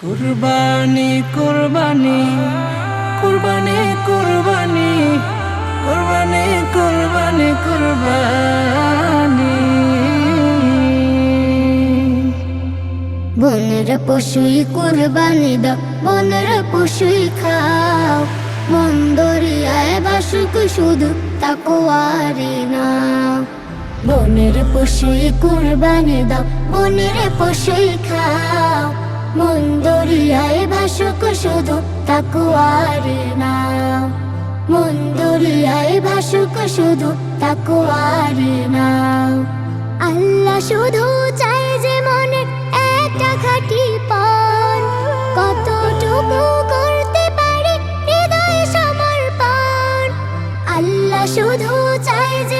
কুরবানি কুরবানি কুরবানি কুরবানি কুরবানি কুরবানি কুরবানি। বনের পশুই কুরবানি দাও, বনের পশুই খাও। মন দরিয়ায় বাসুক শুধু তাকুয়ারি না বনের পশুই কুরবানি দাও, বনের পশুই খাও। মন দরিয়ায় ভাসুক শুধু তাকুয়ারি না। মন দরিয়ায় ভাসুক শুধু তাকুয়ারি না। আল্লাহ শুধু চাই যে মনে একটা খাঁটি পণ কতটুকু করতে পারি? হৃদয় সমর্পণ। আল্লাহ শুধু চাই যে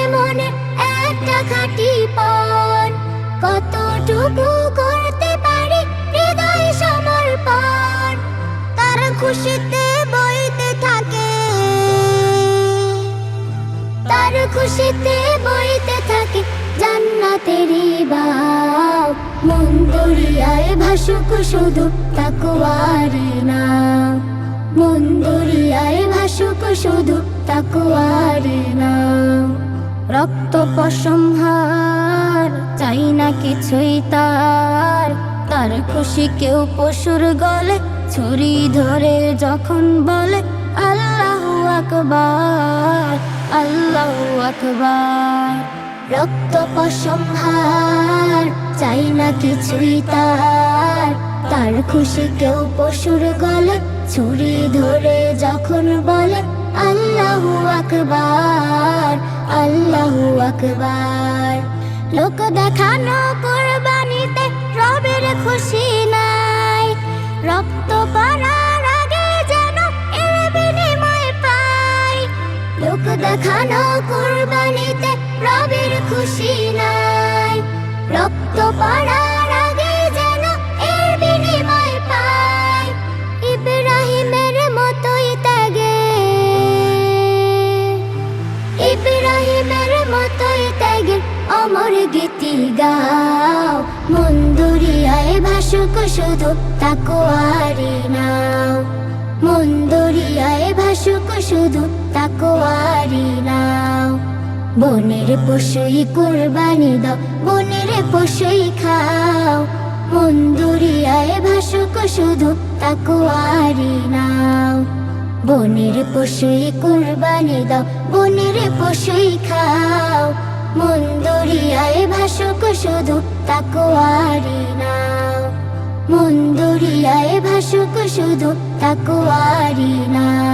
খুশিতে বইতে থাকে। তার খুশিতে বইতে থাকে জান্নাতেরই বাও মন দরিয়ায় ভাসুক শুধু তাকুয়ারি না। মন দরিয়ায় ভাসুক শুধু তাকুয়ারি না। রক্ত পশমহার চাই না কিছুই তার। তার খুশি কেউ পশুর গলে ছুরি ধরে যখন বলে, আল্লাহু আকবার আল্লাহু আকবার। রক্ত পশমহার চাই না কিছুই তার। তার খুশি কেউ পশুর গলে, ছুরি ধরে যখন বলে, আল্লাহু আকবার আল্লাহু আকবার। লোক দেখানো কোরবানিতে রবের খুশি লোক দেখানো কোরবানিতে রবের খুশি নাই। রক্ত পড়ার আগে যেন এর বিনিময় পাই। ইব্রাহিমের মতোই ত্যাগে। ইব্রাহিমের মতোই ত্যাগে। অমর গীতি গাও। মন দরিয়ায় ভাসুক শুধু তাকুয়ারি নাও। মন ভাসুক শুধু তাকুয়ারি নাও। বনের পশুই কুরবানি দাও, বনের পশুই খাও। মন দরিয়ায় ভাসুক শুধু তাকুয়ারি নাও। বনের পশুই কুরবানি দাও, বনের পশুই খাও। মন দরিয়ায় ভাসুক শুধু তাকুয়ারি নাও। মন দরিয়ায় ভাসুক শুধু তাকুয়ারি নাও।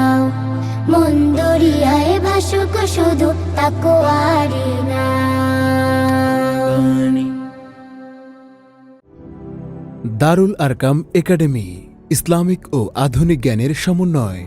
মন দরিয়ায় ভাসুক শুধু তাকুয়ারি না। দারুল আরকাম একাডেমি ইসলামিক ও আধুনিক জ্ঞানের সমন্বয়।